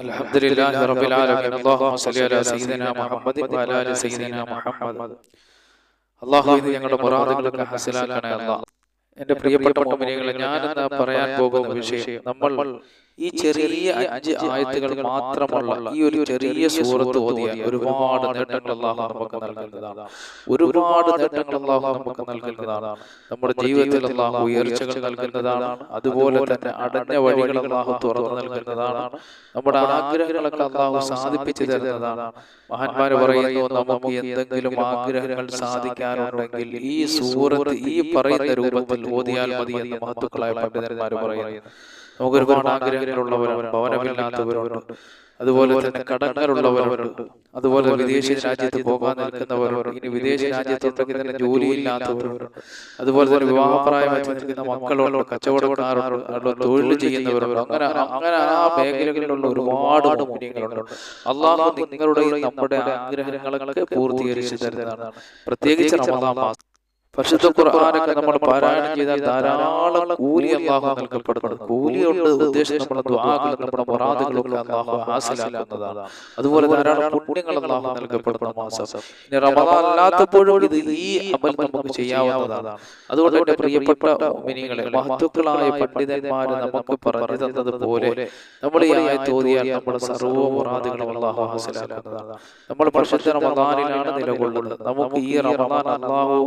الحمد لله رب العالمين اللهم صل على سيدنا محمد وعلى ال سيدنا محمد അള്ളാഹു ഇത് ഞങ്ങളുടെ മുറാദുകളൊക്കെ ഹാസിലാക്കണേ അല്ലാഹ് എന്റെ പ്രിയപ്പെട്ട മുഅ്മിനീങ്ങളെ ഞാൻ ഇന്ന് പറയാൻ പോകുന്ന വിഷയം നമ്മൾ ഈ ചെറിയ അഞ്ച് ആയത്തുകൾ മാത്രമുള്ള ഈ ഒരു ചെറിയ സൂറത്ത് ഓതിയാൽ ഒരുപാട് നേട്ടങ്ങൾ അള്ളാഹു നമുക്ക് നൽകുന്നതാണ്. ഒരുപാട് നേട്ടങ്ങൾ അള്ളാഹു നമുക്ക് നൽകുന്നതാണ്. നമ്മുടെ ജീവിതത്തിൽ അള്ളാഹു ഉയർച്ചകൾ നൽകുന്നതാണ്. അതുപോലെ തന്നെ അടഞ്ഞ വഴികൾ അള്ളാഹു തുറന്നു നൽകുന്നതാണ്. നമ്മുടെ ആഗ്രഹങ്ങളൊക്കെ അള്ളാഹു സാധിപ്പിച്ചു തരുന്നതാണ്. മഹാന്മാര് പറയുന്നു നമുക്ക് എന്തെങ്കിലും ആഗ്രഹങ്ങൾ സാധിക്കാനുണ്ടെങ്കിൽ ഈ സൂറത്ത് ഈ പറയുന്ന രൂപത്തിൽ ഓതിയാൽ മതി എന്ന് മഹത്തുക്കളായ പണ്ഡിതന്മാർ പറയുന്നു. നമുക്ക് ഒരുപാട് ആഗ്രഹങ്ങളുള്ളവരുണ്ട് ഭവനമില്ലാത്തവരുണ്ട് അതുപോലെ തന്നെ കടങ്ങളുള്ളവരുണ്ട് അതുപോലെ വിദേശ രാജ്യത്ത് പോകാൻ നിൽക്കുന്നവരുണ്ട് ഇനി വിദേശ രാജ്യത്തുണ്ടെങ്കിൽ തന്നെ ജോലിയില്ലാത്തവരുണ്ട് അതുപോലെ തന്നെ വിവാഹപ്രായം നിൽക്കുന്ന മക്കളുള്ള കച്ചവടക്കാരുണ്ട് തൊഴിൽ ചെയ്യുന്നവരുണ്ട്. അങ്ങനെ അങ്ങനെ ആ മേഖലകളിലുള്ള ഒരുപാട് മൂല്യങ്ങളുണ്ട് അള്ളാഹു നിങ്ങളുടെയും നമ്മുടെ ആഗ്രഹങ്ങളൊക്കെ പൂർത്തീകരിച്ചു തരുന്നതാണ്. പ്രത്യേകിച്ച് റമദാൻ മാസം. പരിശുദ്ധ ഖുർആാനൊക്കെ നമ്മൾ പാരായണം ചെയ്താൽ ധാരാളം കൂലി അള്ളാഹു നൽകപ്പെടുന്നത് കൂലിയുണ്ട് ഉദ്ദേശം നമ്മുടെ ദ്വാകൾ നമ്മുടെ മൊറാദുകളൊക്കെ അള്ളാഹു ഹാസിലാക്കുന്നതാണ്. അതുപോലെ ധാരാളം പുണ്യങ്ങൾ അള്ളാഹു നൽകപ്പെടുന്ന മാസം. റമദാൻ അല്ലാത്തപ്പോഴും ഇത് ഈ അമൽ നമുക്ക് ചെയ്യാവുന്നതാണ്. അതുകൊണ്ട് എന്റെ പ്രിയപ്പെട്ട മിനിങ്ങളെ മഹത്വക്കളായ പണ്ഡിതന്മാര് നമുക്ക് പറഞ്ഞു തന്നതുപോലെ നമ്മൾ ഈ ആയത്ത് ഓതിയാൽ നമ്മുടെ സർവ മുറാദുകളും അള്ളാഹു ഹാസിലാക്കുന്നതാണ്. നമ്മൾ പരിശുദ്ധ റമദാനിലാണ് നിലകൊള്ളുന്നത്. നമുക്ക് ഈ റമദാൻ അള്ളാഹു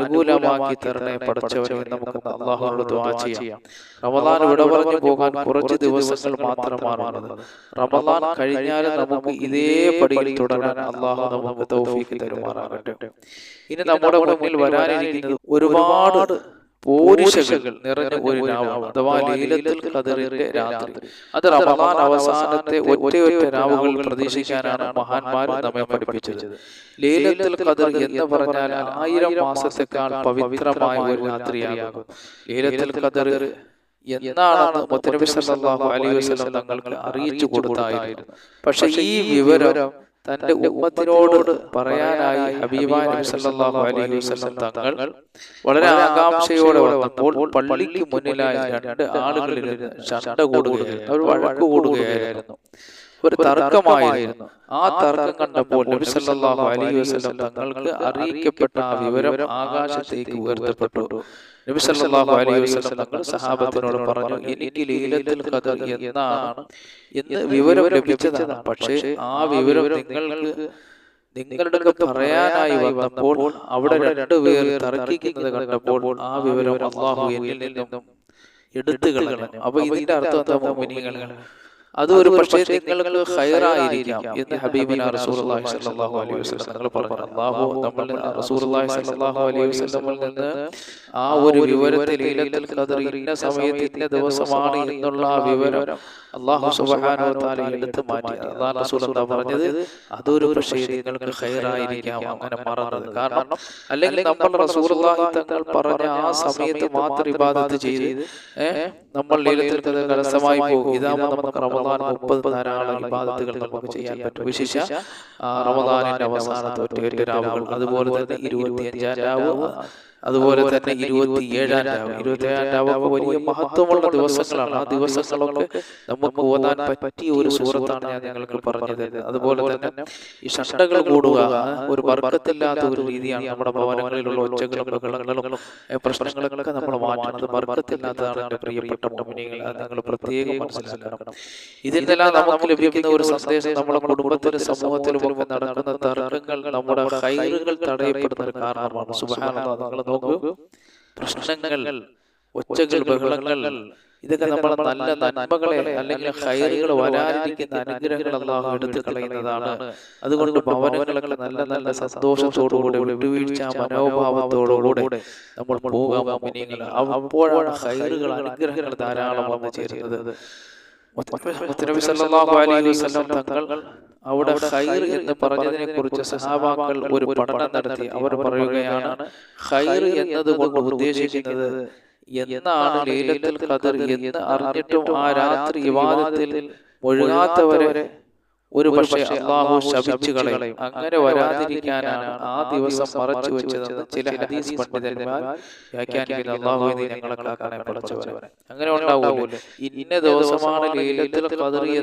അനുകൂലമാക്കി തരണേ പഠിച്ചവരെ നമുക്ക് അള്ളാഹുനോട് ദുആ ചെയ്യാം. റമദാൻ വിട പറഞ്ഞു പോകാൻ കുറച്ച് ദിവസങ്ങൾ മാത്രമാണുള്ളത് റമദാൻ കഴിഞ്ഞാൽ നമുക്ക് ഇതേ പടിയിൽ തുടരാൻ അള്ളാഹു നമുക്ക് തൗഫീഖ് തരുമാറാകട്ടെ. ഇനി നമ്മുടെ മുന്നിൽ വരാനിരിക്കുന്നത് ഒരുപാട് പോരിശകൾ നിറഞ്ഞ ഒരു രാവ് അഥവാ ലീലത്തിൽ കതിറിന്റെ രാത്രി. അത് റമദാൻ അവസാനത്തെ ഒറ്റയൊറ്റ രാവുകൾ പ്രതീക്ഷിക്കാനാണ് മഹാന്മാർ നമ്മെ പഠിപ്പിച്ചത്. ലീലത്തിൽ കതിർ എന്ന് പറഞ്ഞാൽ ആയിരം മാസത്തെക്കാൾ പവിത്രമായ ഒരു രാത്രിയാകും. ലീലത്തിൽ കതിർ എന്നാണെന്ന് മുത്തനബി സല്ലല്ലാഹു അലൈഹി വസല്ലം തങ്ങൾക്ക് അറിയിച്ചു കൊടുത്തായിരുന്നു. പക്ഷെ ഈ വിവരം തന്റെ ഉമ്മത്തിനോട് പറയാനായി അഭിമാനം സല്ലല്ലാഹു അലൈഹി വസല്ലം തങ്ങൾ വളരെ ആകാംക്ഷയോടെ വന്നപ്പോൾ പള്ളിക്ക് മുന്നിലായി രണ്ട് ആളുകളിൽ ചണ്ട കൂടുകയായിരുന്നു. അവർ വഴക്ക് കൂടുകയായിരുന്നു. ഒരു തർക്കമായിരുന്നു. ആ തർക്കം കണ്ടപ്പോൾ നബി സല്ലല്ലാഹു അലൈഹി വസല്ലം തങ്ങൾക്ക് അറിയിക്കപ്പെട്ട ആ വിവരം ആകാശത്തേക്ക് ഉയർത്തപ്പെട്ടു. നബി സല്ലല്ലാഹു അലൈഹി വസല്ലം തങ്ങൾ സഹാബത്തിനോട് പറഞ്ഞു എനിക്ക് ലീലത്തുൽ ഖദർ എന്നാണ് എന്ന് വിവരം ലഭിച്ചതാണ്. പക്ഷേ ആ വിവരം നിങ്ങൾക്ക് നിങ്ങളുടെ പറയാനായി വന്നപ്പോൾ അവിടെ രണ്ടു രണ്ടുപേർ തർക്കിക്കുന്നത് കണ്ടപ്പോൾ ആ വിവരം അള്ളാഹു എന്നിൽ നിന്നും എടുത്തു കളഞ്ഞു. അപ്പൊ ഇതിന്റെ അർത്ഥം എന്താ മോമിനികളെ അത് ഒരു പക്ഷേ നിങ്ങൾക്ക് ഹൈറായിരിക്കാം എന്ന് ഹബീബിന റസൂലുള്ളാഹി സ്വല്ലല്ലാഹു അലൈഹി വസല്ലം നിങ്ങൾ പറഞ്ഞു. അല്ലാഹു നമ്മൾ റസൂലുള്ളാഹി സ്വല്ലല്ലാഹു അലൈഹി വസല്ലമിൽ നിന്ന് ആ ഒരു വിവരത്തിൽ ലൈലത്തുൽ ഖദർ ഇന്ന സമയത്ത് ഇന്ന ദിവസമാണ് എന്നുള്ള ആ വിവരം. അള്ളാഹു തആല എടുത്തു മാറ്റി. അല്ലാഹു റസൂൽ എന്താ പറഞ്ഞത് അതൊരു പക്ഷേ നിങ്ങൾക്ക് ഹൈറായിരിക്കാം അങ്ങനെ മറന്നത് കാരണം അല്ലെങ്കിൽ നമ്മൾ റസൂലുള്ളാഹി തങ്ങൾ പറഞ്ഞ ആ സമയത്ത് മാത്രം ഇബാദത്ത് ചെയ്ത് നമ്മൾ ലീലത്തിൽ കരസ്ഥമായി പോകും. ഇതാകുമ്പോൾ നമുക്ക് റമദാൻ മുപ്പത് ധാരാളം ഇബാദത്തുകൾ നമുക്ക് ചെയ്യാൻ പറ്റും. വിശേഷ റമദാനിന്റെ അവസാനത്തെ ഒറ്റ രാവുകൾ. അതുപോലെ തന്നെ ഇരുപത്തിയഞ്ചാം രാവ് അതുപോലെ തന്നെ ഇരുപത്തി ഏഴാം രാവ്. ഇരുപത്തി ഏഴാം രാവ് വലിയ മഹത്വമുള്ള ദിവസങ്ങളാണ്. ആ ദിവസങ്ങളൊക്കെ നമുക്ക് ഓതാൻ പറ്റിയ ഒരു സൂറത്താണ് ഞാൻ നിങ്ങൾക്ക് പറഞ്ഞു തരുന്നത്. അതുപോലെ തന്നെ ഈ ഷണ്ടകൾ കൂടുക ഒരു വർഗത്തില്ലാത്ത ഒരു രീതിയാണ് നമ്മുടെ ഭവനങ്ങളിലുള്ള ഒച്ചകളും ബഹളങ്ങളും പ്രശ്നങ്ങളൊക്കെ നമ്മൾ മാറ്റുന്നത് വർഗത്തില്ലാത്തതാണ് എന്റെ പ്രിയപ്പെട്ട മുന്നികൾ നിങ്ങൾ പ്രത്യേകം മനസ്സിലാക്കണം. ഇതിനെല്ലാം നമുക്ക് ലഭിക്കുന്ന ഒരു സന്ദേശം നമ്മുടെ കുടുംബത്തിലും സമൂഹത്തിലും ഒക്കെ നടക്കുന്ന തർക്കങ്ങൾ നമ്മുടെ കൈകൾ തടയപ്പെടുന്ന ഒരു കാരണമാണ് നിങ്ങൾ നോക്കൂ. പ്രശ്നങ്ങൾ ഒച്ചകൾ ബഹളങ്ങൾ ഇതൊക്കെ നമ്മൾ നല്ല നന്മകളെ അല്ലെങ്കിൽ ഹൈറുകൾ വരാതിരിക്കുന്ന അനുഗ്രഹങ്ങൾ അള്ളാഹു എടുത്തു കളയുന്നതാണ്. അതുകൊണ്ട് ഭവനങ്ങളൊക്കെ നല്ല നല്ല സന്തോഷത്തോടുകൂടെ വിട്ടുവീഴ്ച മനോഭാവത്തോടുകൂടെ നമ്മൾ പോകാം അപ്പോഴാണ് ഹൈറുകൾ അനുഗ്രഹങ്ങൾ ധാരാളം വന്നു ചേരുന്നത്. മുത്തനബി സല്ലല്ലാഹു അലൈഹി വസല്ലം തങ്ങൾ അവിടെ ഖൈർ എന്ന് പറഞ്ഞതിനെ കുറിച്ച് സഹാബാക്കൾ ഒരു പഠനം നടത്തി. അവർ പറയുകയാണ് ഖൈർ എന്നതുകൊണ്ട് ഉദ്ദേശിക്കുന്നത് എന്നാണ് ലൈലത്തുൽ ഖദർ എന്ന് അറിഞ്ഞിട്ടും ആ രാത്രി വിവാദത്തിൽ മുഴുകാത്തവരെ ഒരു പക്ഷേ അള്ളാഹു ശപിച്ചു കളയും. അങ്ങനെ വരാതിരിക്കാനാണ് ആ ദിവസം മറച്ചു വെച്ചതെന്ന് ചില ഹദീസ് പണ്ഡിതന്മാർ വ്യാഖ്യാനിക്കുന്ന അള്ളാഹു നീ ഞങ്ങളെ കാക്കാനെ പടച്ചവരെ അങ്ങനെ ഉണ്ടാവൂല്ലോ ഇന്ന ദിവസമാണ് ലീലത്തിൽ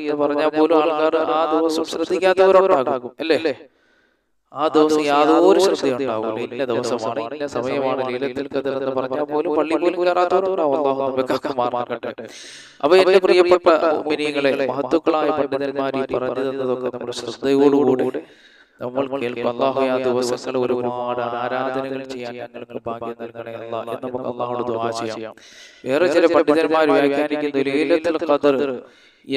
എന്ന് പറഞ്ഞാൽ പോലും ആൾക്കാർ ആ ദിവസം ശ്രദ്ധിക്കാത്തവരോടാകും അല്ലേ? ആ ദിവസം യാതൊരു ശ്രദ്ധ ഉണ്ടാവില്ല. ഇന്ന ദിവസമാണ് ഇന്ന സമയമാണ് ലീലത്തിൽ ഖദർ എന്ന് പറഞ്ഞാൽ പോലും പള്ളി പോലും കയറാത്തവരുണ്ടാവും അള്ളാഹു നമ്മൾക്കൊക്കെ മാറാകട്ടെ അപ്പൊ എന്റെ പ്രിയപ്പെട്ട മിനികളെ മഹത്തുക്കളായ പണ്ഡിതന്മാർ പറഞ്ഞു തന്നതൊക്കെ നമ്മുടെ ശ്രദ്ധയോടുകൂടി നമ്മൾ കേൾക്കും. അള്ളാഹു ആ ദിവസങ്ങൾ ഒരുപാട് ആരാധനകൾ ചെയ്യാൻ ഞങ്ങൾക്ക് ഭാഗ്യം നൽകണേ അല്ല എന്ന് നമുക്ക് അള്ളാഹോട് ദുആ ചെയ്യാം. വേറെ ചില പണ്ഡിതന്മാർ വ്യാഖ്യാനിക്കുന്നു ലീലത്തിൽ ഖദർ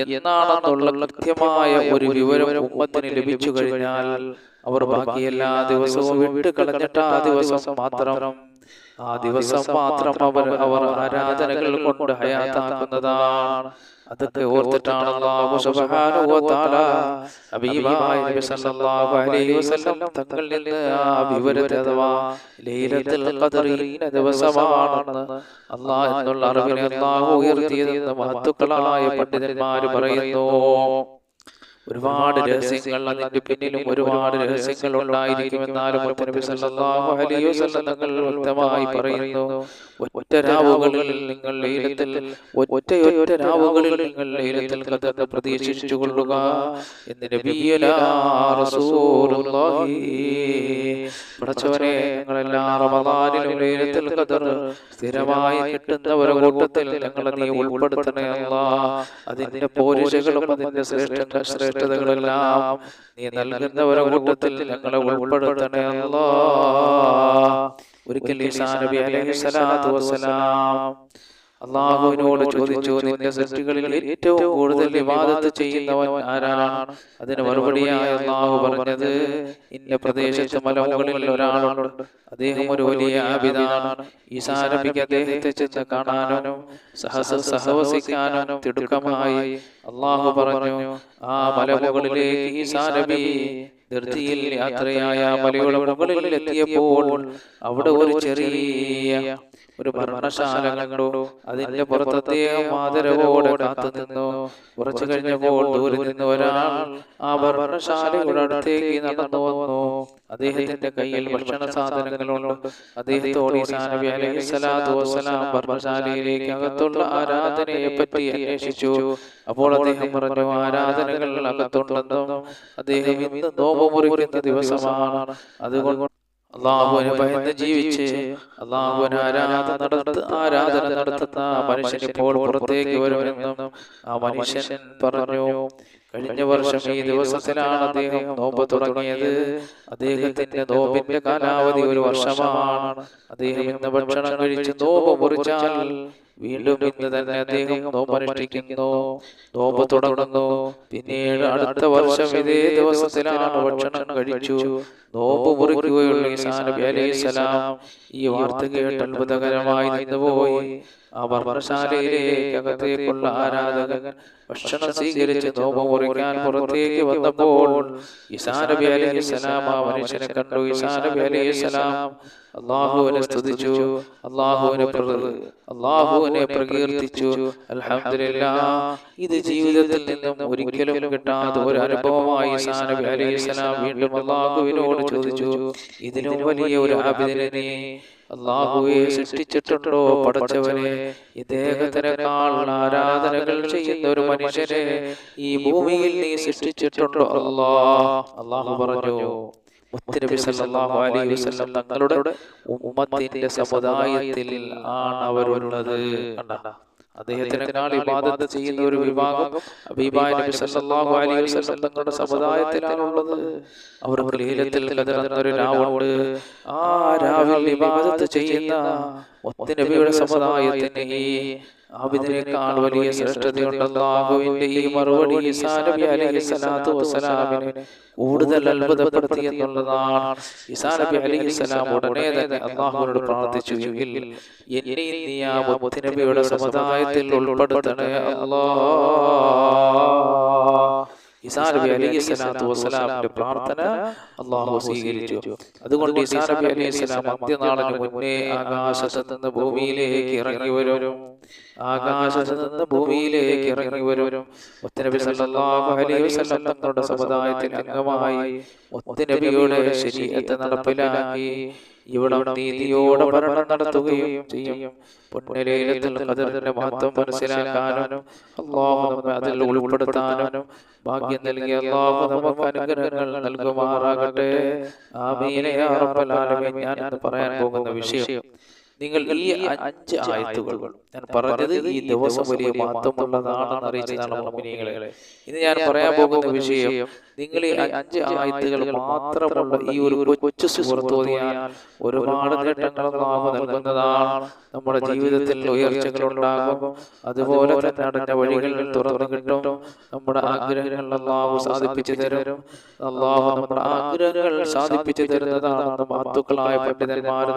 എന്നാണെന്നുള്ള കൃത്യമായ ഒരു വിവരം ഉമ്മത്തിന് ലഭിച്ചു കഴിഞ്ഞാൽ അവർ ബാക്കി എല്ലാ ദിവസവും വിട്ട് കളഞ്ഞിട്ട് ആ ദിവസം മാത്രം ആ ദിവസം മാത്രം അവർ അവർ ആരാധനകൾ കൊണ്ട് ഹയാത്താക്കുന്നതാണ്. അതൊക്കെ ഓർത്തിട്ടാണ് അല്ലാഹു സുബ്ഹാനഹു വ തആല ഹബീബായ നബി സല്ലല്ലാഹു അലൈഹി വസല്ലം തങ്ങളിൽ നിന്ന് ആ വിവരത്തെ അഥവാ ലൈലത്തുൽ ഖദറിന്റെ ദിവസമാണെന്ന് അല്ലാഹ് എന്നുള്ള അറിവിനെ അല്ലാഹു ഉയർത്തിയതെന്ന് മഹത്തുക്കളായ പണ്ഡിതന്മാർ പറയുന്നു. ഒരുപാട് രഹസ്യങ്ങൾ അതിന്റെ പിന്നിലും ഒരുപാട് രഹസ്യങ്ങൾ ഉണ്ടായിരിക്കുമെന്നാലും വ്യക്തമായി പറയുന്നു ഒറ്റ രാവുകളിൽ നിങ്ങൾ ലീലത്തിൽ ഒറ്റ ഒറ്റ രാവുകളിൽ നിങ്ങൾ ലീലത്തിൽ കഥ പ്രതീക്ഷിച്ചു കൊള്ളുക. എന്ന് നബിയലാ റസൂലുള്ളാഹി പടച്ചവനെ ഞങ്ങളെല്ലാ റമദാനിലും ലീലത്തിൽ ഖദർ സ്ഥിരമായി കിട്ടുന്നവരുടെ കൂട്ടത്തിൽ ഞങ്ങളെ നീ ഉൾപ്പെടുത്തണേ അതിന്റെ പോരിശകളും അതിന്റെ ശ്രേഷ്ഠ ശ്രേഷ്ഠതകളെല്ലാം നീ കൂട്ടത്തിൽ ഞങ്ങളെ ഉൾപ്പെടുത്തണേ അല്ലാ. ഒരിക്കൽ ഈസാ നബി അലൈഹി സ്വലാത്തു വസ്സലാം അള്ളാഹുവിനോട് ചോദിച്ചു നിന്റെ സൃഷ്ടികളിൽ ഏറ്റവും കൂടുതൽ വിവാദത്ത് ചെയ്യുന്നവൻ ആരാണ്? അതിന് മറുപടിയായി അള്ളാഹു പറഞ്ഞത് ഇന്ന പ്രദേശത്ത് മലമുകളിൽ ഒരാളുണ്ട്. അദ്ദേഹം ഒരു വലിയ ആബിദാണ്. ഈ നബിക്ക് അദ്ദേഹത്തെ ചെന്ന് കാണാനും സഹസ സഹവസിക്കാനും തിടുക്കമായി അള്ളാഹു പറഞ്ഞു ആ മലമുകളിലേക്ക് ഈ നബി ധൃതിയിൽ യാത്രയായ മലയുടെ മുകളിൽ എത്തിയപ്പോൾ അവിടെ ഒരു ചെറിയ ഒരു ഭരണശാല കണ്ടു. അതിന്റെ പുറത്തെ ആദരവോടെ കാത്തു നിന്നു കുറച്ചു കഴിഞ്ഞപ്പോൾ ദൂരെ നിന്ന് ഒരാൾ ആ ഭരണശാലയുടെ അടുത്തേക്ക് നടന്നു വന്നു. അദ്ദേഹത്തിന്റെ കയ്യിൽ ഭക്ഷണ സാധനങ്ങളുണ്ട്. അദ്ദേഹത്തോട് ഈസാ നബി അലൈഹി സ്വലാത്തു വസ്സലാം ഭരണശാലയിലേക്ക് അകത്തുള്ള ആരാധനയെ പറ്റി അന്വേഷിച്ചു. അപ്പോൾ അദ്ദേഹം പറഞ്ഞു ആരാധനകൾ അകത്തുണ്ടെന്നും അദ്ദേഹം ഇന്ന് നോമ്പ് മുറിക്കുന്ന ദിവസമാണ്. അതുകൊണ്ട് അള്ളാഹുവിനെ ഭയന്ന് ജീവിച്ച് അള്ളാഹുവിന് ആരാധന നടത്ത ആരാധന നടത്തുന്ന മനുഷ്യൻ ഇപ്പോൾ പുറത്തേക്ക് വരുമെന്നും ആ മനുഷ്യൻ പറഞ്ഞു. കഴിഞ്ഞ വർഷം ഈ ദിവസത്തിലാണ് അദ്ദേഹം നോമ്പ് തുടങ്ങിയത്. അദ്ദേഹത്തിന്റെ നോമ്പിന്റെ കാലാവധി ഒരു വർഷമാണ്. അദ്ദേഹം ഇന്ന് ഭക്ഷണം കഴിച്ച് നോമ്പ് മുറിച്ചാൽ വീണ്ടും ഇന്ന് തന്നെ അദ്ദേഹം നോമ്പ് അനുഷ്ഠിക്കുന്നു. നോമ്പ് തുടങ്ങുന്നു. പിന്നീട് അടുത്ത വർഷം ഇതേ ദിവസത്തിലാണ് ഭക്ഷണം കഴിച്ചു. നോമ്പ് മുറിക്കുകയുള്ള ഈ വാർത്ത കേട്ട് അത്ഭുതകരമായി നിന്നുപോയി. ആ വർണശാലയിലേക്ക് അകത്തേക്കുള്ള ആരാധകൻ ഭക്ഷണം സ്വീകരിച്ച് നോമ്പ് മുറിക്കാൻ പുറത്തേക്ക് വന്നപ്പോൾ ഇസാനബി അലൈഹി സലാം ആ മനുഷ്യനെ കണ്ടു. ഇസാനബി അലൈഹി സലാം അള്ളാഹുവിനെ സ്തുതിച്ചു അള്ളാഹുവിനെ അള്ളാഹുവിനെ പ്രകീർത്തിച്ചു. അൽഹംദുലില്ലാ ഇത് ജീവിതത്തിൽ നിന്നും ഒരിക്കലും കിട്ടാത്ത ഒരു അനുഭവമായി ഇസാനബി അലൈഹി സലാം വീണ്ടും അള്ളാഹുവിനോട് ചോദിച്ചു ഇതിലും വലിയ ഒരു ആബിദിനെ അള്ളാഹുവെ സൃഷ്ടിച്ചിട്ടുണ്ടോ പടച്ചവനെ? ഇദ്ദേഹത്തിനേക്കാൾ ആരാധനകൾ ചെയ്യുന്ന ഒരു മനുഷ്യരെ ഈ ഭൂമിയിൽ നീ സൃഷ്ടിച്ചിട്ടുണ്ടോ? അല്ലാ അള്ളാഹു പറഞ്ഞു. മുത്തനബി സല്ലല്ലാഹു അലൈഹി വസല്ലം തങ്ങളുടെ ഉമ്മത്തിന്റെ സമുദായത്തിൽ ആണ് അവരുള്ളത്. കണ്ട? അദ്ദേഹത്തിനേക്കാൾ ഇബാദത്ത് ചെയ്യുന്ന ഒരു വിഭാഗം ഹബീബായ നബി സല്ലല്ലാഹു അലൈഹി വസല്ലം തങ്ങളുടെ സമുദായത്തിലാണുള്ളത്. അവർക്ക് ലീലത്തിൽ ഖദർ എന്നൊരു രാവുണ്ട്. ആ രാവിൽ ഇബാദത്ത് ചെയ്യുന്ന ഒത്തിനബിയുടെ സമുദായത്തിന് ഈ ആബിദിനേക്കാൾ വലിയ ശ്രേഷ്ഠതയുണ്ട്. അല്ലാഹുവിന്റെ ഈ മറുപടി ഈസാനബി അലൈഹി സ്വലാത്തു വസ്സലാമിനെ കൂടുതൽ അത്ഭുതപ്പെടുത്തി എന്നുള്ളതാണ്. ഈസാ നബി അലൈഹി സ്വലാം ഉടനെ തന്നെ അള്ളാഹുവിനോട് പ്രാർത്ഥിച്ചു എങ്കിൽ എന്നെ നീ ആ മുത്തനബിയുടെ സമുദായത്തിൽ ഉൾപ്പെടുത്തണേ അല്ലാ. ഈസാ നബി അലൈഹി സ്വലാത്തു വസ്സലാമിന്റെ പ്രാർത്ഥന അള്ളാഹു സ്വീകരിച്ചു. അതുകൊണ്ട് ഈസാ നബി അലൈഹി സ്വലാം അന്ത്യനാളിന് മുന്നേ ആകാശത്ത് നിന്ന് ഭൂമിയിലേക്ക് ഇറങ്ങി വരും. ആകാശത്ത് നിന്ന് ഭൂമിയിലേക്ക് ഇറങ്ങി വരും. മുത്തനബി സല്ലല്ലാഹു അലൈഹി വസല്ലം തങ്ങളുടെ സമുദായത്തിന്റെ അംഗമായി മുത്തനബിയുടെ ശരീരത്തെ നടപ്പിലാക്കി ഇവിടെ നീതിയോടെ ഭരണം നടത്തുകയും ചെയ്യും. പുണ്യലയിലത്തിൽ ഖദറിന്റെ മഹത്വം മനസ്സിലാക്കാനും അള്ളാഹു നമ്മെ അതിൽ ഉൾപ്പെടുത്താനും ഭാഗ്യം നൽകിയ അള്ളാഹു നമുക്ക് അനുഗ്രഹങ്ങൾ നൽകുമാറാകട്ടെ. ആമീനെ ഞാൻ പറയാൻ പോകുന്ന വിഷയം നിങ്ങൾ ഈ അഞ്ച് ആയത്തുകൾ ഞാൻ പറഞ്ഞത് ഈ ദിവസം വലിയ മഹത്വമുള്ളതാണെന്ന് അറിയിച്ചതാണ് ഇന്ന് ഞാൻ പറയാൻ പോകുന്ന വിഷയം നിങ്ങൾ ഈ അഞ്ച് ആയത്തുകൾ മാത്രമുള്ള ഈ ഒരു കൊച്ചു സുഹൃത്ത് ഓതിയാൽ ഒരുപാട് നേട്ടങ്ങൾ നൽകുന്നതാണ് നമ്മുടെ ജീവിതത്തിൽ ഉയർച്ചകൾ ഉണ്ടാകും. അതുപോലെ തന്നെ അടഞ്ഞ വഴികൾ തുറന്നു കിട്ടും. നമ്മുടെ ആഗ്രഹങ്ങൾ അള്ളാഹു സാധിപ്പിച്ചു തരും. അള്ളാഹു നമ്മുടെ ആഗ്രഹങ്ങൾ സാധിപ്പിച്ചു തരുന്നതാണ് മഹത്തുക്കളായ പണ്ഡിതന്മാർ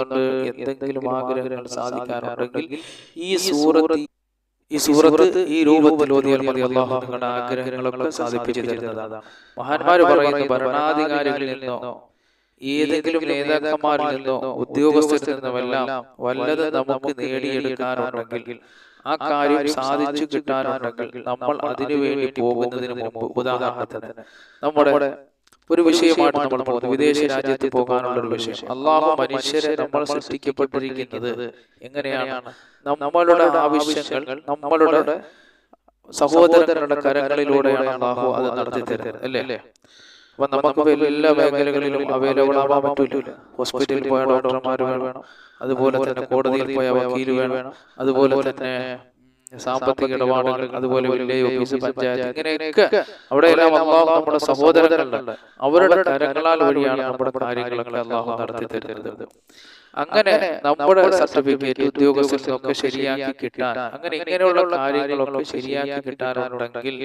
നമ്മെ എന്തെങ്കിലും ആഗ്രഹങ്ങൾ സാധിക്കാറുണ്ടെങ്കിൽ ഈ സൂറത്ത് ഈ സൂറത്ത് ഈ രൂപത്തിൽ ഓതിയാൽ മതി അള്ളാഹു നിങ്ങളുടെ ആഗ്രഹങ്ങളൊക്കെ സാധിപ്പിച്ചു തരുന്നതാണ്. മഹാന്മാർ പറയുന്നു ഭരണാധികാരികളിൽ നിന്നോ ഏതെങ്കിലും നേതാക്കന്മാരിൽ നിന്നോ ഉദ്യോഗസ്ഥരിൽ നിന്നുമെല്ലാം വല്ലത് നമുക്ക് നേടിയെടുക്കാറുണ്ടെങ്കിൽ ആ കാര്യം സാധിച്ചു കിട്ടാനുണ്ടെങ്കിൽ നമ്മൾ അതിനു വേണ്ടി പോകുന്നതിന് മുമ്പ് ഉദാഹരണത്തിന് നമ്മുടെ ഒരു വിഷയമാണ് നമ്മൾ പോകുന്നത് വിദേശ രാജ്യത്ത് പോകാനുള്ള ഒരു വിഷയം. അള്ളാഹു മനുഷ്യരെ നമ്മൾ സൃഷ്ടിക്കപ്പെട്ടിരിക്കുന്നത് എങ്ങനെയാണ്? നമ്മളുടെ ആവശ്യങ്ങൾ നമ്മളുടെ സഹോദരങ്ങളുടെ കരങ്ങളിലൂടെയാണ് അള്ളാഹു അത് നടത്തി തരുന്നത് അല്ലേ? അപ്പൊ നമുക്ക് എല്ലാ മേഖലകളിലും അവൈലബിൾ ആവാൻ പറ്റൂല. ഹോസ്പിറ്റലിൽ പോയ ഡോക്ടർമാർ വേണം. അതുപോലെ തന്നെ കോടതിയിൽ പോയ വക്കീൽ വേണം. അതുപോലെ തന്നെ സാമ്പത്തിക ഇടപാടുകൾ അതുപോലെ വില്ലേജ് ഓഫീസ് പഞ്ചായത്ത് ഇങ്ങനെയൊക്കെ അവിടെയെല്ലാം അള്ളാഹു നമ്മുടെ സഹോദരങ്ങളുണ്ട് അവരുടെ കരങ്ങളാൽ വഴിയാണ് നമ്മുടെ കാര്യങ്ങളൊക്കെ അള്ളാഹു നടത്തി തരുന്നത്. അങ്ങനെ നമ്മുടെ സർട്ടിഫിക്കറ്റ് ഉദ്യോഗസ്ഥർക്കൊക്കെ ശരിയാക്കി കിട്ടാൻ അങ്ങനെ ഇങ്ങനെയുള്ള കാര്യങ്ങളൊക്കെ ശരിയാക്കി കിട്ടാനുണ്ടെങ്കിൽ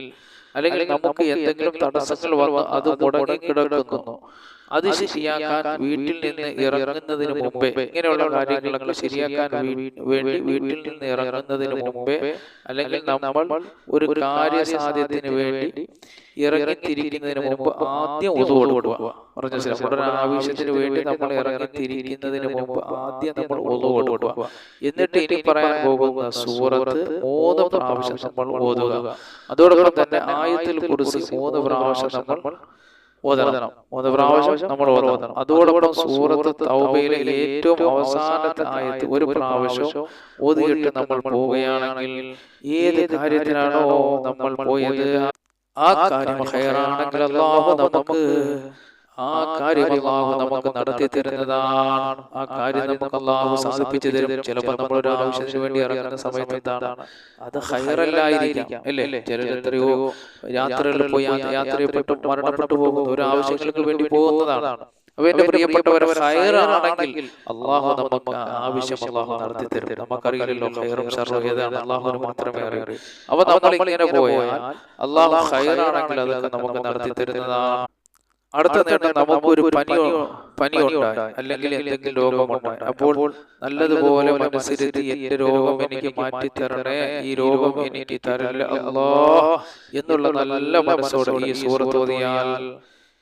അല്ലെങ്കിൽ നമുക്ക് എന്തെങ്കിലും തടസ്സങ്ങൾ വന്ന് അത് മുടങ്ങി കിടക്കുന്നു. അത് ശരിയാക്കാൻ വീട്ടിൽ നിന്ന് ഇറങ്ങുന്നതിന് മുമ്പേ ഇങ്ങനെയുള്ള കാര്യങ്ങളൊക്കെ ശരിയാക്കാൻ വേണ്ടി വീട്ടിൽ നിന്ന് ഇറങ്ങുന്നതിന് മുമ്പേ അല്ലെങ്കിൽ നമ്മൾ ഒരു കാര്യസാധ്യത്തിന് വേണ്ടി ഇറങ്ങിത്തിരിക്കുന്നതിന് മുമ്പ് ആദ്യം ഒതു കൊടുക്കുക. പറഞ്ഞ നമ്മുടെ ആവശ്യത്തിന് വേണ്ടി നമ്മൾ ഇറങ്ങിത്തിരിക്കുന്നതിന് മുമ്പ് ആദ്യം നമ്മൾ ഒതു കൊടുക്കുക. എന്നിട്ട് ഇനി പറയാൻ പോകുന്ന സൂറത്ത് മൂന്ന് പ്രാവശ്യം നമ്മൾ ഓതുക അതോടൊപ്പം തന്നെ ആയത്തിൽ കുറിച്ച് മൂന്ന് പ്രാവശ്യം നമ്മൾ ഓതണം. മൂന്ന് പ്രാവശ്യം നമ്മൾ ഓതണം. അതോടൊപ്പം സൂറത്ത് തൗബയിലെ ഏറ്റവും അവസാനത്തെ ആയത്ത് ഒരു പ്രാവശ്യം ഓതിയിട്ട് നമ്മൾ പോവുകയാണെങ്കിൽ ഏത് കാര്യത്തിനാണോ നമ്മൾ പോയത്? ആ കാര്യം ഹയറാണെങ്കിൽ അള്ളാഹു നമുക്ക് ആ കാര്യം അള്ളാഹു നമുക്ക് നടത്തി തരുന്നതാണ്. ആ കാര്യം നമുക്ക് അള്ളാഹു സാധിപ്പിച്ചു തരും. ചിലപ്പോൾ നമ്മൾ ഒരു ആവശ്യത്തിന് വേണ്ടി ഇറങ്ങുന്ന സമയത്ത് എന്താണ് അത് ഹയറല്ലായിരിക്കാം അല്ലേ? ചിലർ എത്രയോ യാത്രകളിൽ പോയി യാത്രയപ്പെട്ടു മരണപ്പെട്ടു പോകുന്നു ഒരു ആവശ്യങ്ങൾക്ക് വേണ്ടി പോകുന്നതാണ്. അപ്പൊ എന്റെ പ്രിയപ്പെട്ടവരെ ഹയറാണെങ്കിൽ അള്ളാഹു നമുക്ക് ആവശ്യം അള്ളാഹു നടത്തി തരും. നമുക്കറിയില്ലല്ലോ ഹയറും ഷറും ഏതാണ്. അള്ളാഹുവിന് മാത്രമേ അറിയൂ. അപ്പൊ നമ്മൾ ഇങ്ങനെ പോയാൽ അള്ളാഹു ഹയറാണെങ്കിൽ അതൊക്കെ നമുക്ക് നടത്തി തരുന്നതാണ് അടുത്ത നേട്ടം നമുക്ക് ഒരു പനിയോ പനി ഉണ്ടായി. അല്ലെങ്കിൽ എന്തെങ്കിലും രോഗമുണ്ടായി അപ്പോൾ നല്ലതുപോലെ മനസ്സിരുത്തി എന്റെ രോഗം എനിക്ക് മാറ്റി തരണേ. ഈ രോഗം എനിക്ക് തരല്ല. അല്ലോ എന്നുള്ള നല്ല മനസ്സോടെ ഈ സൂറത്ത് ഓതിയാൽ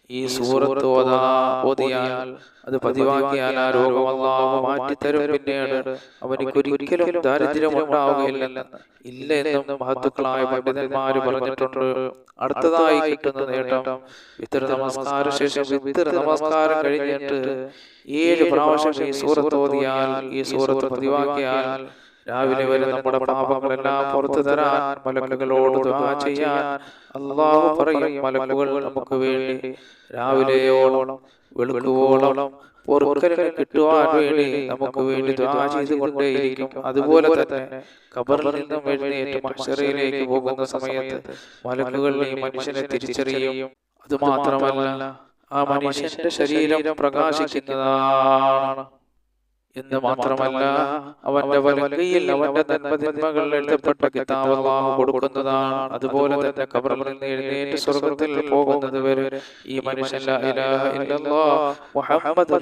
ഈ സൂറത്ത് ഓതാ ഓതിയാൽ അത് പതിവാക്കിയാൽ ആ രോഗം അള്ളാഹു മാറ്റിത്തരും പിന്നീട് അവനിക്ക് ഒരിക്കലും ദാരിദ്ര്യം ഉണ്ടാവുകയില്ലെന്ന് ഇല്ല എന്നും മഹത്തുക്കളായ പണ്ഡിതന്മാർ പറഞ്ഞിട്ടുണ്ട്. അടുത്തതായി കിട്ടുന്ന നേട്ടം ഇത്തരം നമസ്കാര ശേഷം ഇത്തരം നമസ്കാരം കഴിഞ്ഞിട്ട് ഏഴ് പ്രാവശ്യം ഈ സൂറത്ത് ഓതിയാൽ ഈ സൂറത്ത് പതിവാക്കിയാൽ രാവിലെ വരെ നമ്മുടെ പാപങ്ങളെല്ലാം പുറത്തു തരാൻ മലക്കുകളോട് ദുആ ചെയ്യാൻ അള്ളാഹു പറയും മലക്കുകൾ നമുക്ക് വേണ്ടി രാവിലെയോളം വെളുക്കുവോളം പൊറുക്കലിനെ കിട്ടുവാൻ വേണ്ടി നമുക്ക് വേണ്ടി ദ്വാ ചെയ്തുകൊണ്ടേയിരിക്കും. അതുപോലെ തന്നെ കബറിൽ നിന്നും എഴുന്നേറ്റ് മഷറയിലേക്ക് പോകുന്ന സമയത്ത് മലക്കുകൾ ഈ മനുഷ്യനെ തിരിച്ചറിയും. അതുമാത്രമല്ല ആ മനുഷ്യന്റെ ശരീരം പ്രകാശിക്കുന്നതാണ്. എന്ന് മാത്രമല്ല അവന്റെ വലങ്കയിൽ അവന്റെ നന്മതിന്മകൾ എഴുതപ്പെട്ട കിതാബ് അള്ളാഹു കൊടുക്കുന്നതാണ്. അതുപോലെ തന്നെ കബറിൽ നിന്ന് എഴുന്നേറ്റ് സ്വർഗത്തിൽ പോകുന്നത് വരെ ഈ മനുഷ്യൻ മുഹമ്മദ്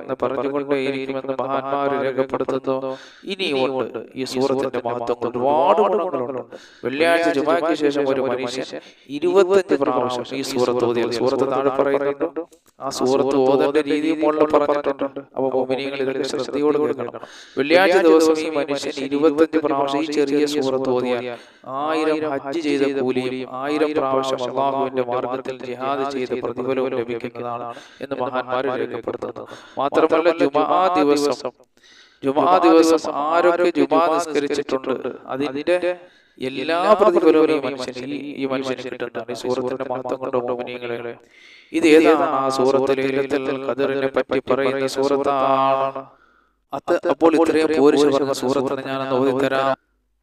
എന്ന് പറഞ്ഞുകൊണ്ടേയിരിക്കുമെന്ന് മഹാന്മാർ രേഖപ്പെടുത്തുന്നു. ഇനിയുമുണ്ട് ഈ സൂറത്തിന്റെ മഹത്വം ഒരുപാട് ഗുണങ്ങളുണ്ട്. വെള്ളിയാഴ്ച ജുമാക്ക് ശേഷം ഒരു മനുഷ്യൻ ഇരുപത്തഞ്ച് പ്രാവശ്യം ഈ സൂറത്ത് ഓതിയ സൂറത്ത് താഴെ പറയുന്നുണ്ട്. ആ സൂറത്ത് ഓതേണ്ട രീതിയും മുകളിൽ പറഞ്ഞിട്ടുണ്ട്. അപ്പൊ ഇതൊക്കെ ശ്രദ്ധയോട് കൊടുക്കണം വെള്ളിയാഴ്ച ദിവസം ഈ മനുഷ്യൻ ഇരുപത്തഞ്ച് പ്രാവശ്യം ഈ ചെറിയ സൂറത്ത് ഓതിയാൽ ആയിരം ഹജ്ജ് ചെയ്ത കൂലിയും ആയിരം പ്രാവശ്യം അള്ളാഹുവിന്റെ മാർഗത്തിൽ ജിഹാദ് ചെയ്ത പ്രതിഫലവും ലഭിക്കുന്നതാണ് എന്ന് മഹാന്മാർ രേഖപ്പെടുത്തുന്നത്. മാത്രമല്ല ജുമാ ദിവസം ജുമാ ദിവസം ആരൊക്കെ ജുമാ നിസ്കരിച്ചിട്ടുണ്ട്? അതിന്റെ എല്ലാ പ്രതിഫലവും ഈ മനുഷ്യന് ഈ മനുഷ്യന് സൂറത്തിന്റെ മഹത്വം കൊണ്ട് മോമിനിയങ്ങളെ ഇത് ഏതാണ് ആ സൂറത്തിലെ ഖദറിനെ പറ്റി പറയുന്ന സൂറത്താണ് അത് അപ്പോൾ ഇത്രയും പോരിച്ച് പറഞ്ഞ സൂറത്തിന് ഞാനൊന്ന് ഓതി തരാം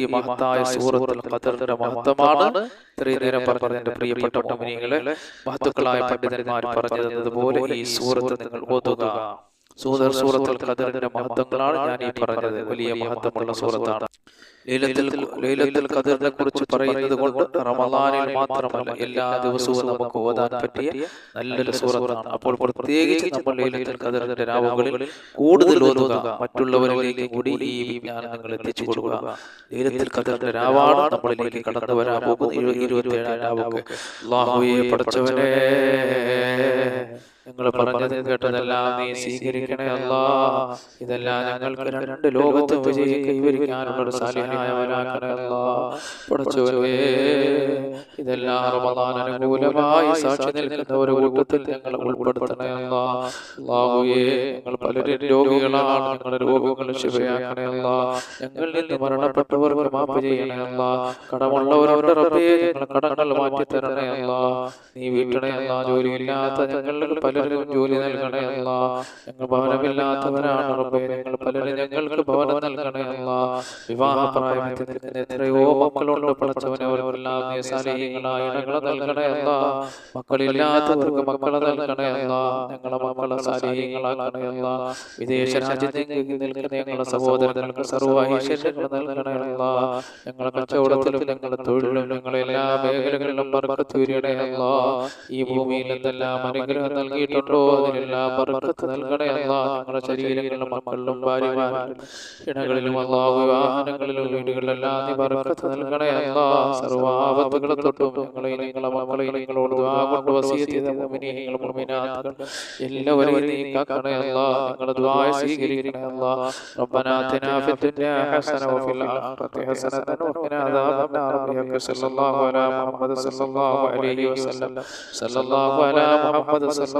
ഈ മഹത്തായ സൂറത്തുൽ ഖദറിന്റെ മഹത്വമാണ്. ഇത്രയും നേരം പറഞ്ഞത് പ്രിയപ്പെട്ട മുഅ്മിനീങ്ങളെ മഹത്തുക്കളായ പണ്ഡിതന്മാർ പറഞ്ഞു തന്നതുപോലെ ഈ സൂറത്ത് നിങ്ങൾ ഓതുക. സൂദർ സൂറത്തുൽ ഖദറിന്റെ മഹത്വങ്ങളാണ് ഞാൻ ഈ പറഞ്ഞത്. വലിയ മഹത്വമുള്ള സൂറത്താണ്. ലൈലത്തുൽ ഖദറിനെ കുറിച്ച് പറയുന്നത് കൊണ്ട് റമദാനിൽ മാത്രമല്ല എല്ലാ ദിവസവും നമുക്ക് ഓതാൻ പറ്റിയ നല്ലൊരു സൂറത്താണ് അപ്പോൾ പ്രത്യേകിച്ച് നമ്മൾ ലൈലത്തുൽ ഖദറിന്റെ രാവുകളിൽ കൂടുതൽ ഓതുക മറ്റുള്ളവരിലേക്ക് കൂടി ഈ വിജ്ഞാനം നിങ്ങൾ എത്തിച്ചു കൊടുക്കുക. ലൈലത്തുൽ ഖദറിന്റെ രാവാണ് നമ്മളിലേക്ക് കടന്നു വരാൻ പോകുന്ന ഇരുപത്തി ഏഴാം രാവൊക്കെ അള്ളാഹുയെ പഠിച്ചവനെ ഞങ്ങൾ പറഞ്ഞത് കേട്ടതെല്ലാം നീ സ്വീകരിക്കണേ അല്ല. ഇതെല്ലാം ഞങ്ങൾക്ക് രണ്ട് ലോകത്ത് വിജയം കൈവരിക്കാനുള്ള ഒരു സാലിഹായവനാക്കണേ അല്ല. പഠിച്ചവേ ഇതെല്ലാം റമദാൻ അനുകൂലമായി സാക്ഷി നിൽക്കുന്ന ഒരു കൂട്ടത്തിൽ ഞങ്ങൾ ഉൾപ്പെടുത്തണേ അല്ല. അല്ലാഹുവേ ഞങ്ങൾ പലരും രോഗികളാണ്. ഞങ്ങളുടെ രോഗങ്ങൾ ശിവയാക്കണേ അല്ല. ഞങ്ങളിൽ നിന്ന് മരണപ്പെട്ടവർക്ക് മാപ്പ് ചെയ്യണേ അല്ല. കടമുള്ളവരുടെ റബ്ബേ ഞങ്ങൾ കടങ്ങൾ മാറ്റി തരണേ അല്ല. നീ വീട്ടണേ അല്ല. ജോലിയില്ലാത്ത ഞങ്ങളിൽ പലരും ജോലി നൽകണേ അല്ല. ഞങ്ങൾ ഭവനമില്ലാത്തവരാണ് റബ്ബേ. ഞങ്ങൾ പലരും ഞങ്ങൾക്ക് ഭവനം നൽകണേ അല്ല. വിവാഹപ്രായത്തിൽ എത്രയോ മക്കളുണ്ട് പഠിച്ചവനെ അവരെല്ലാം സാലിഹ്യങ്ങളായ ഇണകളെ നൽകണേ അല്ല. മക്കളില്ലാത്തവർക്ക് മക്കളെ നൽകണേ അല്ല. ഞങ്ങളെ മക്കളെ സാലിഹ്യങ്ങളാക്കണേ അല്ല. വിദേശ രാജ്യത്തേക്ക് നിൽക്കുന്ന ഞങ്ങളുടെ സഹോദരങ്ങൾക്ക് സർവ ഐശ്വര്യങ്ങൾ നൽകണേ അല്ല. ഞങ്ങളുടെ കച്ചവടത്തിലും ഞങ്ങളുടെ തൊഴിലിലും ഞങ്ങളെ എല്ലാ മേഖലകളിലും ബർക്കത്തൂരിയണേ അല്ല ഈ ഭൂമിയിൽ എന്തെല്ലാം അനുഗ്രഹം നൽകിയിട്ടുണ്ടോ അതിലെല്ലാം ബർക്കത്ത് നൽകണേ അല്ല ഞങ്ങളുടെ ശരീരങ്ങളിലും മക്കളിലും ഭാര്യമാരിലും ഇണകളിലും അല്ലാ വിവാഹങ്ങളിലും വീടുകളിലെല്ലാം നീ ബർക്കത്ത് നൽകണേ അല്ല സർവാപത്തുകളെ തൊട്ടും ഞങ്ങളെ നിങ്ങളെ മക്കളെ നിങ്ങളോട് ദുആ കൊണ്ട് വസീയത്ത് ചെയ്ത മുഅ്മിനീങ്ങൾ മുഅ്മിനാത്തുകൾ എല്ലാവരെയും നീ കാക്കണേ അല്ല ഞങ്ങളുടെ ദുആ സ്വീകരിക്കണേ അല്ല ربنا آتنا في الدنيا حسنة وفي الآخرة حسنة وقنا عذاب النار بحق صلى الله على محمد صلى الله عليه وسلم صلى الله على محمد صلى